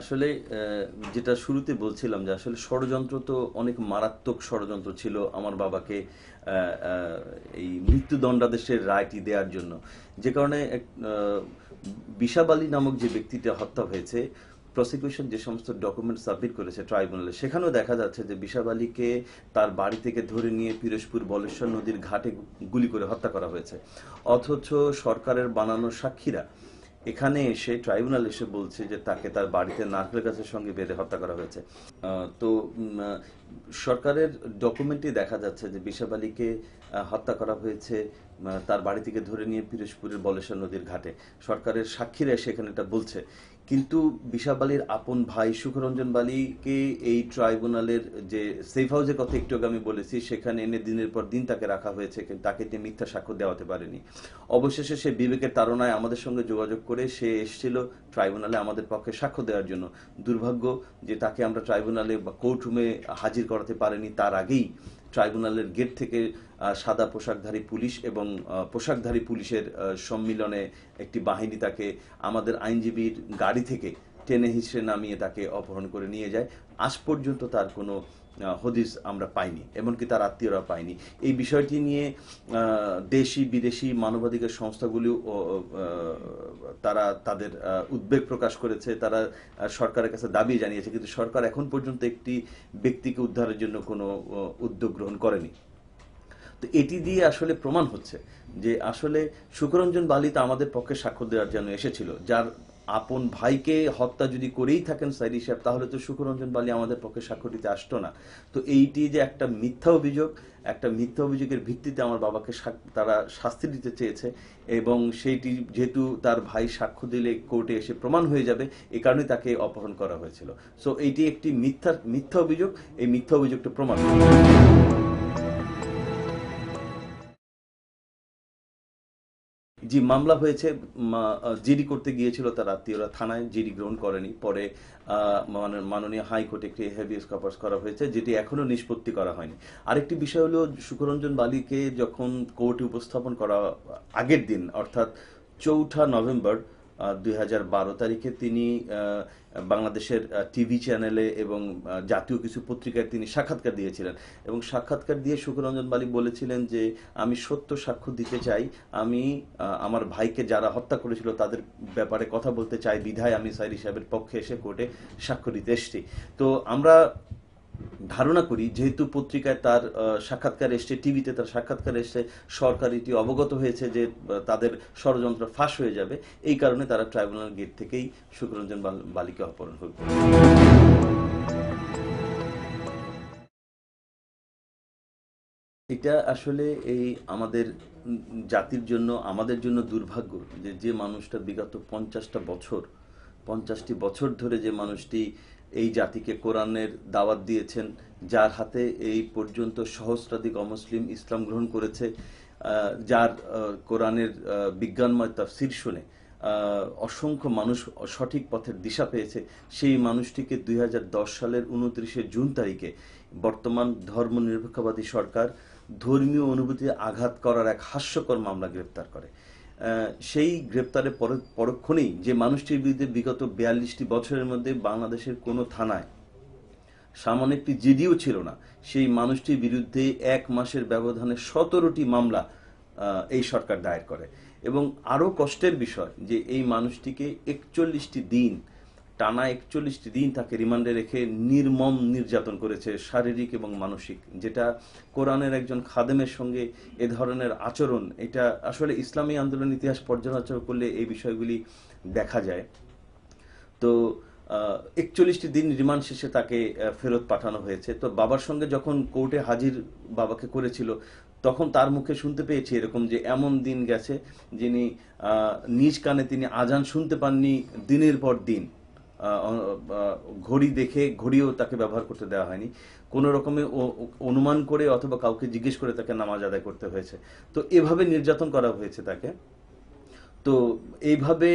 আসলে যেটা শুরুতে বলছিলাম যে আসলে ষড়যন্ত্র তো অনেক মারাত্মক ষড়যন্ত্র ছিল আমার বাবাকে এই মৃত্যুদণ্ডাদেশের রায়টি দেওয়ার জন্য। যে কারণে আহ, নামক যে ব্যক্তিটা হত্যা হয়েছে প্রসিকিউশন যে সমস্ত ডকুমেন্ট সাবমিট করেছে ট্রাইব্যুনালে সেখানেও দেখা যাচ্ছে যে বিশাব আলীকে তার বাড়ি থেকে ধরে নিয়ে পিরোজপুর বলেশ্বর নদীর ঘাটে গুলি করে হত্যা করা হয়েছে। অথচ সরকারের বানানো সাক্ষীরা এখানে এসে ট্রাইব্যুনাল এসে বলছে যে তাকে তার বাড়িতে নারকেল গাছের সঙ্গে বেঁধে হত্যা করা হয়েছে। তো সরকারের ডকুমেন্টে দেখা যাচ্ছে যে বিশাব আলীকে হত্যা করা হয়েছে তার বাড়ি থেকে ধরে নিয়ে পিরোজপুরের বলেশ্বর নদীর ঘাটে। সরকারের সাক্ষীরা এসে এখানে এটা বলছে। কিন্তু বিশাব আলীর আপন ভাই সুখরঞ্জন বালিকে এই ট্রাইব্যুনালের যে সেফ হাউসের কথা একটু আগে আমি বলেছি, সেখানে এনে দিনের পর দিন তাকে রাখা হয়েছে তাকে দিয়ে মিথ্যা সাক্ষ্য দেওয়াতে পারেনি। অবশেষে সে বিবেকের তাড়নায় আমাদের সঙ্গে যোগাযোগ করে সে এসেছিল ট্রাইব্যুনালে আমাদের পক্ষে সাক্ষ্য দেওয়ার জন্য। দুর্ভাগ্য যে তাকে আমরা ট্রাইব্যুনালে বা কোর্ট রুমে হাজির করাতে পারিনি তার আগেই। ট্রাইব্যুনালের গেট থেকে সাদা পোশাকধারী পুলিশ এবং পোশাকধারী পুলিশের সম্মিলনে একটি বাহিনী তাকে আমাদের আইনজীবীর গাড়ি থেকে টেনে হিসেবে নামিয়ে তাকে অপহরণ করে নিয়ে যায়। আজ পর্যন্ত তার কোনো হদিস আমরা পাইনি, এমনকি তার আত্মীয়রা পাইনি। এই বিষয়টি নিয়ে দেশি, বিদেশি মানবাধিকার সংস্থাগুলিও তারা তাদের উদ্বেগ প্রকাশ করেছে। তারা সরকারের কাছে দাবি জানিয়েছে, কিন্তু সরকার এখন পর্যন্ত একটি ব্যক্তিকে উদ্ধারের জন্য কোনো উদ্যোগ গ্রহণ করেনি। তো এটি দিয়ে আসলে প্রমাণ হচ্ছে যে আসলে সুখরঞ্জন বালি তো আমাদের পক্ষে সাক্ষ্য দেওয়ার জন্য এসেছিল, যার আপন ভাইকে হত্যা যদি করেই থাকেন সাইদি সাহেব, তাহলে তো সুখরঞ্জন বালি আমাদের পক্ষে সাক্ষ্য দিতে আসতো না। তো এইটি যে একটা মিথ্যা অভিযোগ, একটা মিথ্যা অভিযোগের ভিত্তিতে আমার বাবাকে তারা শাস্তি দিতে চেয়েছে এবং সেইটি যেহেতু তার ভাই সাক্ষ্য দিলে কোর্টে এসে প্রমাণ হয়ে যাবে, এ কারণে তাকে অপহরণ করা হয়েছিল। সো এইটি একটি মিথ্যা মিথ্যা অভিযোগ, এই মিথ্যা অভিযোগটা প্রমাণ। জি মামলা হয়েছে জিডি করতে গিয়েছিল তার আত্মীয়রা থানায় জিডি গ্রহণ করেনি। পরে আহ, মাননীয় হাইকোর্টে একটি হেভিয়াস কপার্স করা হয়েছে যেটি এখনও নিষ্পত্তি করা হয়নি। আরেকটি বিষয় হলো সুখরঞ্জন বালিকে যখন কোর্টে উপস্থাপন করা আগের দিন অর্থাৎ চৌঠা নভেম্বর দুই হাজার বারো তারিখে তিনি বাংলাদেশের টিভি চ্যানেলে এবং জাতীয় কিছু পত্রিকায় তিনি সাক্ষাৎকার দিয়েছিলেন। এবং সাক্ষাৎকার দিয়ে সুখরঞ্জন বালি বলেছিলেন যে, আমি সত্য সাক্ষ্য দিতে চাই। আমি আমার ভাইকে যারা হত্যা করেছিল তাদের ব্যাপারে কথা বলতে চাই। বিধায় আমি সাইরি সাহেবের পক্ষে এসে কোর্টে সাক্ষ্য দিতে এসছি। তো আমরা ধারণা করি, যেহেতু পত্রিকায় তার সাক্ষাৎকার এসছে, টিভিতে তার সাক্ষাৎকার এসছে সরকার এটি অবগত হয়েছে যে তাদের ষড়যন্ত্র ফাঁস হয়ে যাবে, এই কারণে তারা ট্রাইব্যুনাল গেট থেকেই সুখরঞ্জন বাল- বালিকে অপহরণ করে এটা আসলে এই আমাদের জাতির জন্য, আমাদের জন্য দুর্ভাগ্য যে যে মানুষটা বিগত পঞ্চাশটা বছর, পঞ্চাশটি বছর ধরে যে মানুষটি এই জাতিকে কোরআনের দাওয়াত দিয়েছেন, যার হাতে এই পর্যন্ত সহস্রাধিক অমুসলিম ইসলাম গ্রহণ করেছে যার কোরআনের বিজ্ঞানময় তাফসির শুনে অসংখ্য মানুষ সঠিক পথের দিশা পেয়েছে। সেই মানুষটিকে দুই হাজার দশ সালের উনত্রিশে জুন তারিখে বর্তমান ধর্মনিরপেক্ষবাদী সরকার ধর্মীয় অনুভূতি আঘাত করার এক হাস্যকর মামলা গ্রেপ্তার করে। সেই গ্রেপ্তারের পর- পরক্ষণেই যে মানুষটির বিরুদ্ধে বিগত বিয়াল্লিশটি বছরের মধ্যে বাংলাদেশের কোনো থানায় সামান্য একটি জিডিও ছিল না, সেই মানুষটির বিরুদ্ধে এক মাসের ব্যবধানে সতেরোটি মামলা এই সরকার দায়ের করে। এবং আরও কষ্টের বিষয় যে এই মানুষটিকে একচল্লিশটি দিন টানা একচল্লিশটি দিন তাকে রিমান্ডে রেখে নির্মম নির্যাতন করেছে শারীরিক এবং মানসিক, যেটা কোরআনের একজন খাদেমের সঙ্গে এ ধরনের আচরণ, এটা আসলে ইসলামী আন্দোলন ইতিহাস পর্যালোচনা করলে এই বিষয়গুলি দেখা যায়। তো একচল্লিশটি দিন রিমান্ড শেষে তাকে ফেরত পাঠানো হয়েছে। তো বাবার সঙ্গে যখন কোর্টে হাজির বাবাকে করেছিল, তখন তার মুখে শুনতে পেয়েছি এরকম যে এমন দিন গেছে যিনি নিজ কানে তিনি আজান শুনতে পাননি দিনের পর দিন। ঘড়ি দেখে ঘড়িও তাকে ব্যবহার করতে দেওয়া হয়নি। কোনো রকমে অনুমান করে অথবা কাউকে জিজ্ঞেস করে তাকে নামাজ আদায় করতে হয়েছে। তো এভাবে নির্যাতন করা হয়েছে তাকে। তো এইভাবে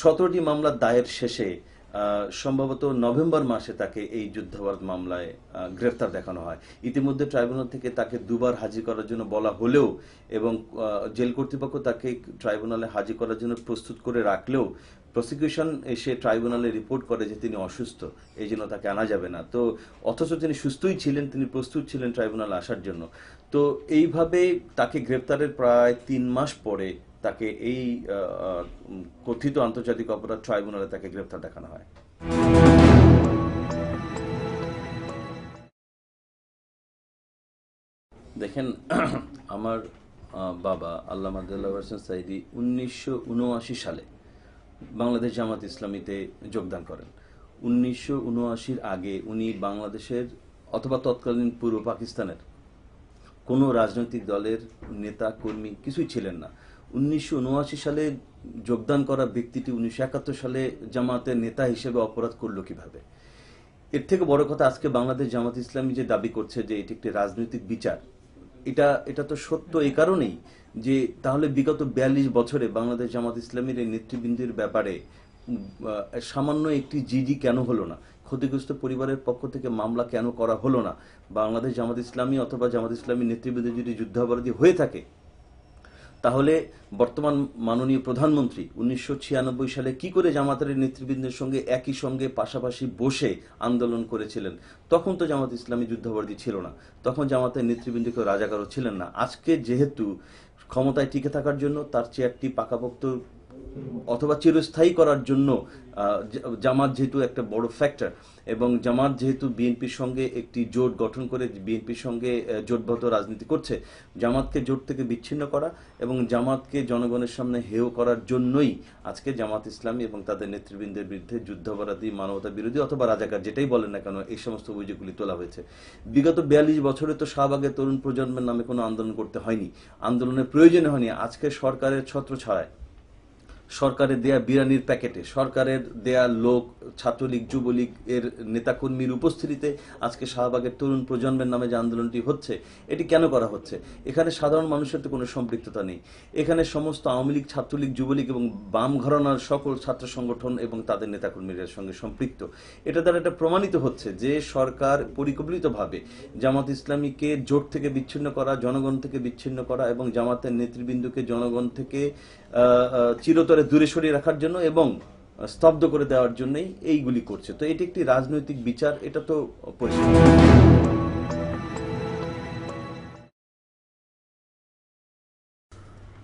সতেরোটি মামলার দায়ের শেষে সম্ভবত নভেম্বর মাসে তাকে এই যুদ্ধাপরাধ মামলায় গ্রেফতার দেখানো হয়। ইতিমধ্যে ট্রাইব্যুনাল থেকে তাকে দুবার হাজির করার জন্য বলা হলেও এবং জেল কর্তৃপক্ষ তাকে ট্রাইব্যুনালে হাজির করার জন্য প্রস্তুত করে রাখলেও প্রসিকিউশন এসে ট্রাইব্যুনালে রিপোর্ট করে যে তিনি অসুস্থ, এই জন্য তাকে আনা যাবে না। তো অথচ তিনি সুস্থই ছিলেন, তিনি প্রস্তুত ছিলেন ট্রাইব্যুনালে আসার জন্য। তো এইভাবে তাকে গ্রেপ্তারের প্রায় তিন মাস পরে তাকে এই কথিত আন্তর্জাতিক অপরাধ ট্রাইব্যুনালে তাকে গ্রেপ্তার দেখানো হয়। দেখেন, আমার বাবা আল্লাহ হোসেন সাইদি উনিশশো উনআশি সালে বাংলাদেশ জামাত ইসলামীতে যোগদান করেন। উনিশশো আগে উনি বাংলাদেশের অথবা তৎকালীন পূর্ব পাকিস্তানের কোনো রাজনৈতিক দলের নেতা, কর্মী কিছুই ছিলেন না। উনিশশো উনআশি সালে যোগদান করা ব্যক্তিটি উনিশশো একাত্তর সালে জামাতের নেতা হিসেবে অপরাধ করল কীভাবে? এর থেকে বড় কথা আজকে বাংলাদেশ জামাত ইসলামী যে দাবি করছে যে এটি একটি রাজনৈতিক বিচার, এটা এটা তো সত্য এই কারণেই যে তাহলে বিগত বিয়াল্লিশ বছরে বাংলাদেশ জামাত ইসলামীর এই নেতৃবৃন্দের ব্যাপারে সামান্য একটি জিডি কেন হলো না? ক্ষতিগ্রস্ত পরিবারের পক্ষ থেকে মামলা কেন করা হলো না? বাংলাদেশ জামাত ইসলামী অথবা জামাত ইসলামী নেতৃবৃন্দ যদি যুদ্ধাপরাধী হয়ে থাকে, তাহলে বর্তমান মাননীয় প্রধানমন্ত্রী উনিশশো ছিয়ানব্বই সালে কি করে জামাতের নেতৃবৃন্দের সঙ্গে একই সঙ্গে পাশাপাশি বসে আন্দোলন করেছিলেন? তখন তো জামাত ইসলামী যুদ্ধাপরাধী ছিল না। তখন জামাতের নেতৃবৃন্দ কেউ রাজাকারও ছিলেন না। আজকে যেহেতু ক্ষমতায় টিকে থাকার জন্য তার চেয়ারটি পাকাপোক্ত অথবা চিরস্থায়ী করার জন্য জামাত যেহেতু একটা বড় ফ্যাক্টর এবং জামাত যেহেতু বিএনপির সঙ্গে একটি জোট গঠন করে, বিএনপির সঙ্গে জোটবদ্ধ রাজনীতি করছে, জামাতকে জোট থেকে বিচ্ছিন্ন করা এবং জামাতকে জনগণের সামনে হেয় করার জন্যই আজকে জামাত ইসলামী এবং তাদের নেতৃবৃন্দের বিরুদ্ধে যুদ্ধাপরাধী, মানবতা বিরোধী অথবা রাজাকার যেটাই বলেন না কেন, এই সমস্ত অভিযোগগুলি তোলা হয়েছে। বিগত বিয়াল্লিশ বছরে তো শাহবাগের তরুণ প্রজন্মের নামে কোনো আন্দোলন করতে হয়নি। আন্দোলনের প্রয়োজন হয়নি, আজকে সরকারের ছত্র ছাড়ায় সরকারের দেয়া বিরানির প্যাকেটে। সরকারের দেয়া লোক, ছাত্রলীগ, যুবলীগ এর নেতাকর্মীর উপস্থিতিতে আজকে শাহবাগের তরুণ প্রজন্মের নামে যে আন্দোলনটি হচ্ছে, এটি কেন করা হচ্ছে? এখানে সাধারণ মানুষের তো কোনো সম্পৃক্ততা নেই। এখানে সমস্ত আওয়ামী লীগ, ছাত্রলীগ, যুবলীগ এবং বাম ঘরানার সকল ছাত্র সংগঠন এবং তাদের নেতাকর্মীদের সঙ্গে সম্পৃক্ত। এটা দ্বারা এটা প্রমাণিত হচ্ছে যে সরকার পরিকল্পিতভাবে জামাত ইসলামীকে জোট থেকে বিচ্ছিন্ন করা, জনগণ থেকে বিচ্ছিন্ন করা এবং জামাতের নেতৃবৃন্দকে জনগণ থেকে চিরতরে দূরে সরিয়ে রাখার জন্য এবং স্তব্ধ করে দেওয়ার জন্যই এইগুলি করছে। তো এটি একটি রাজনৈতিক বিচার এটা তো পরিষ্কার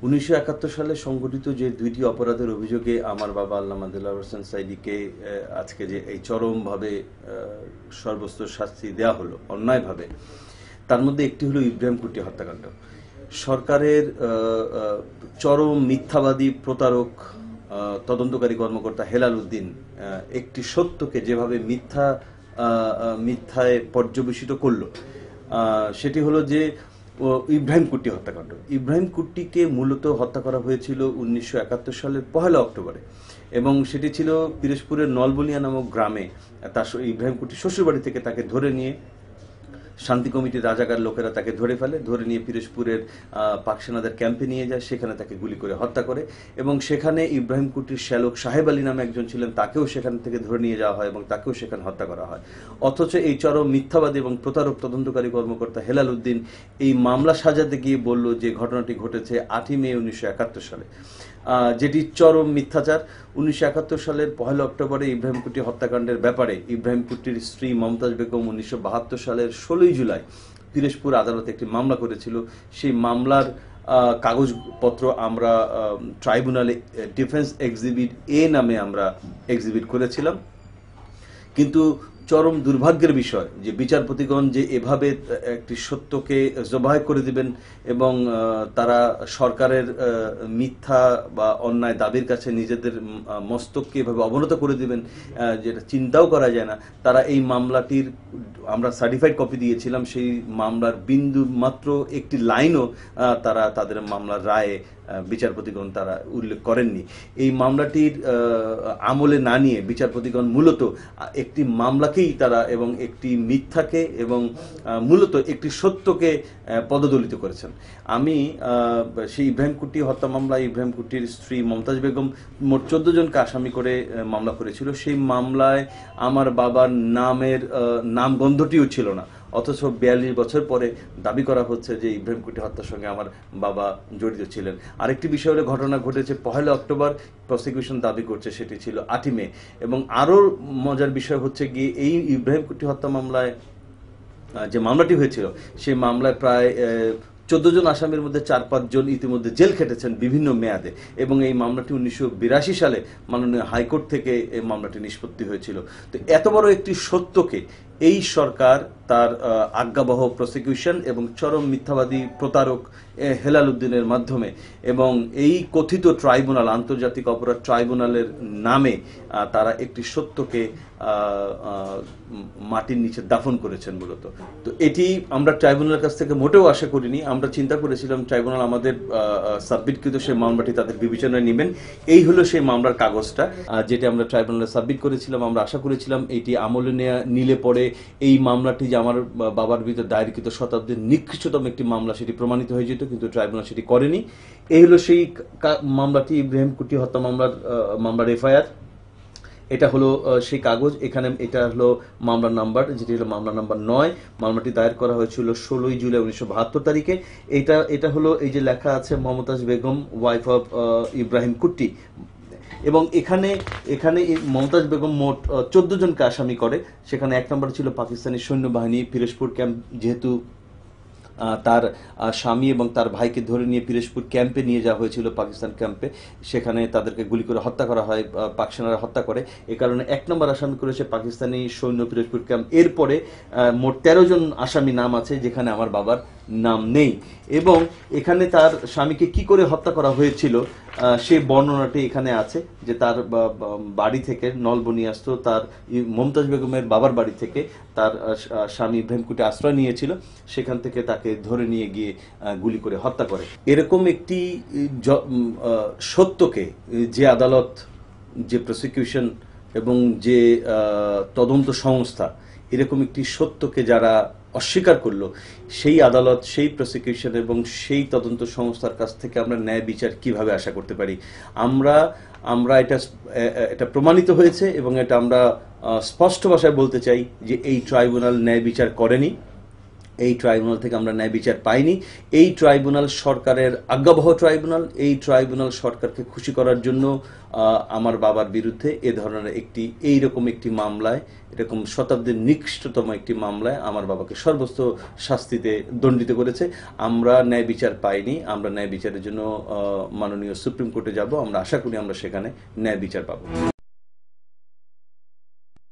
উনিশশো একাত্তর সালে সংঘটিত যে দুইটি অপরাধের অভিযোগে আমার বাবা আল্লাহ আদিল্লাহ হোসেন সাইদিকে আহ, আজকে যে এই চরমভাবে সর্বস্ত শাস্তি দেওয়া হলো অন্যায়ভাবে তার মধ্যে একটি হলো ইব্রাহিম কুটি হত্যাকাণ্ড। সরকারের চরম মিথ্যাবাদী প্রতারক তদন্তকারী কর্মকর্তা হেলাল উদ্দিন একটি সত্যকে যেভাবে মিথ্যা মিথ্যায় পর্যবেসিত করল সেটি হলো যে ইব্রাহিম কুট্টি হত্যাকাণ্ড। ইব্রাহিম কুট্টিকে মূলত হত্যা করা হয়েছিল উনিশশো একাত্তর সালের পহেলা অক্টোবরে এবং সেটি ছিল পিরোজপুরের নলবলিয়া নামক গ্রামে। তার ইব্রাহিম কুট্টি শ্বশুরবাড়ি থেকে তাকে ধরে নিয়ে শান্তি কমিটির রাজাকার লোকেরা তাকে ধরে ফেলে, ধরে নিয়ে পিরোজপুরের পাকসেনাদের ক্যাম্পে নিয়ে যায়, সেখানে তাকে গুলি করে হত্যা করে এবং সেখানে ইব্রাহিম কুটির শ্যালক সাহেব আলী নামে একজন ছিলেন, তাকেও সেখান থেকে ধরে নিয়ে যাওয়া হয় এবং তাকেও সেখানে হত্যা করা হয়। অথচ এই চরম মিথ্যাবাদী এবং প্রতারক তদন্তকারী কর্মকর্তা হেলাল উদ্দিন এই মামলা সাজাতে গিয়ে বলল যে ঘটনাটি ঘটেছে আটই মে উনিশশো একাত্তর সালে। যেটি চরম মিথ্যাচার। উনিশশো একাত্তর সালের পহেলা অক্টোবরে ইব্রাহিম কুটি হত্যাকাণ্ডের ব্যাপারে ইব্রাহিম কুটির স্ত্রী মমতাজ বেগম উনিশশো বাহাত্তর সালের ষোলোই জুলাই পিরোজপুর আদালতে একটি মামলা করেছিল। সেই মামলার কাগজপত্র আমরা ট্রাইব্যুনালে ডিফেন্স এক্সিবিট এ নামে আমরা এক্সিবিট করেছিলাম। কিন্তু চরম দুর্ভাগ্যের বিষয় যে বিচারপতিগণ যে এভাবে একটি সত্যকে জবাই করে দিবেন এবং তারা সরকারের মিথ্যা বা অন্যায় দাবির কাছে নিজেদের মস্তককে এভাবে অবনত করে দিবেন যেটা চিন্তাও করা যায় না। তারা এই মামলাটির, আমরা সার্টিফাইড কপি দিয়েছিলাম, সেই মামলার বিন্দু মাত্র একটি লাইনও তারা তাদের মামলার রায়ে বিচারপতিগণ তারা উল্লেখ করেননি। এই মামলাটির আমলে না নিয়ে বিচারপতিগণ মূলত একটি মামলাকে মামলাকেই তারা এবং একটি মিথ্যাকে এবং মূলত একটি সত্যকে পদদলিত করেছেন। আমি সেই ইব্রাহিম কুটি হত্যা মামলা ইব্রাহিম কুটির স্ত্রী মমতাজ বেগম মোট চোদ্দ জনকে আসামি করে মামলা করেছিল। সেই মামলায় আমার বাবার নামের নাম নামগন্ধটিও ছিল না। অথচ বিয়াল্লিশ বছর পরে দাবি করা হচ্ছে যে ইব্রাহিম কুটি হত্যার সঙ্গে আমার বাবা জড়িত ছিলেন। আরেকটি বিষয় হলো, ঘটনা ঘটেছে পহেলা অক্টোবর প্রসিকিউশন দাবি করছে সেটি ছিল আটই মে। এবং আরও মজার বিষয় হচ্ছে গিয়ে এই ইব্রাহিম কুটি হত্যা মামলায় যে মামলাটি হয়েছিল, সেই মামলায় প্রায় চোদ্দ জন আসামির মধ্যে চার পাঁচজন ইতিমধ্যে জেল খেটেছেন বিভিন্ন মেয়াদে। এবং এই মামলাটি উনিশশো বিরাশি সালে মাননীয় হাইকোর্ট থেকে এই মামলাটি নিষ্পত্তি হয়েছিল। তো এত বড় একটি সত্যকে এই সরকার তার আজ্ঞাবহ প্রসিকিউশন এবং চরম মিথ্যাবাদী প্রতারক হেলাল উদ্দিনের মাধ্যমে এবং এই কথিত ট্রাইব্যুনাল আন্তর্জাতিক অপরাধ ট্রাইব্যুনালের নামে তারা একটি সত্যকে মাটির নিচে দাফন করেছেন মূলত। তো এটি আমরা ট্রাইব্যুনালের কাছ থেকে মোটেও আশা করিনি। আমরা চিন্তা করেছিলাম ট্রাইব্যুনাল আমাদের সাবমিটকৃত সেই মামলাটি তাদের বিবেচনায় নেবেন। এই হলো সেই মামলার কাগজটা যেটা আমরা ট্রাইব্যুনালে সাবমিট করেছিলাম। আমরা আশা করেছিলাম এটি আমলে নিলে পরে এই মামলাটি যে আমার বাবার বিরুদ্ধে দায়েরকৃত শতাব্দীর নিকৃষ্টতম একটি মামলা সেটি প্রমাণিত হয়ে যেত, কিন্তু ট্রাইব্যুনাল সেটি করেনি। এই হলো সেই মামলাটি, ইব্রাহিম কুটি হত্যা মামলার মামলার এফআইআর। এটা হলো সেই কাগজ। এখানে এটা হলো মামলার নাম্বার, যেটি হলো মামলা নাম্বার নয়। মামলাটি দায়ের করা হয়েছিল ষোলোই জুলাই উনিশশো বাহাত্তর তারিখে। এটা এটা হলো এই যে লেখা আছে, মমতাজ বেগম ওয়াইফ অফ ইব্রাহিম কুট্টি এবং এখানে এখানে মমতাজ বেগম মোট চোদ্দ জনকে আসামি করে। সেখানে এক নম্বর ছিল পাকিস্তানি সৈন্যবাহিনী পিরোজপুর ক্যাম্প, যেহেতু তার স্বামী এবং তার ভাইকে ধরে নিয়ে পিরোজপুর ক্যাম্পে নিয়ে যাওয়া হয়েছিল পাকিস্তান ক্যাম্পে। সেখানে তাদেরকে গুলি করে হত্যা করা হয় পাক সেনারা হত্যা করে। এ কারণে এক নম্বর আসামি করেছে পাকিস্তানি সৈন্য পিরোজপুর ক্যাম্প। এরপরে মোট তেরো জন আসামি নাম আছে, যেখানে আমার বাবার নাম নেই। এবং এখানে তার স্বামীকে কি করে হত্যা করা হয়েছিল সে বর্ণনাটি এখানে আছে যে তার বাড়ি থেকে নলবনিয়াস্ত তার মমতাজ বেগমের বাবার বাড়ি থেকে তার স্বামী ইব্রাহিম কুটি আশ্রয় নিয়েছিল। সেখান থেকে তাকে ধরে নিয়ে গিয়ে গুলি করে হত্যা করে। এরকম একটি সত্যকে যে আদালত, যে প্রসিকিউশন এবং যে তদন্ত সংস্থা, এরকম একটি সত্যকে যারা অস্বীকার করল, সেই আদালত, সেই প্রসিকিউশন এবং সেই তদন্ত সংস্থার কাছ থেকে আমরা ন্যায় বিচার কীভাবে আশা করতে পারি? আমরা আমরা এটা এটা প্রমাণিত হয়েছে এবং এটা আমরা স্পষ্ট ভাষায় বলতে চাই যে এই ট্রাইব্যুনাল ন্যায় বিচার করেনি। এই ট্রাইব্যুনাল থেকে আমরা ন্যায় বিচার পাইনি। এই ট্রাইব্যুনাল সরকারের আজ্ঞাবহ ট্রাইব্যুনাল, এই ট্রাইব্যুনাল সরকারকে খুশি করার জন্য আমার বাবার বিরুদ্ধে এ ধরনের একটি, এই রকম একটি মামলায়, এরকম শতাব্দীর নিকৃষ্টতম একটি মামলায় আমার বাবাকে সর্বোচ্চ শাস্তিতে দণ্ডিত করেছে। আমরা ন্যায় বিচার পাইনি, আমরা ন্যায় বিচারের জন্য মাননীয় সুপ্রিম কোর্টে যাব। আমরা আশা করি আমরা সেখানে ন্যায় বিচার পাবো।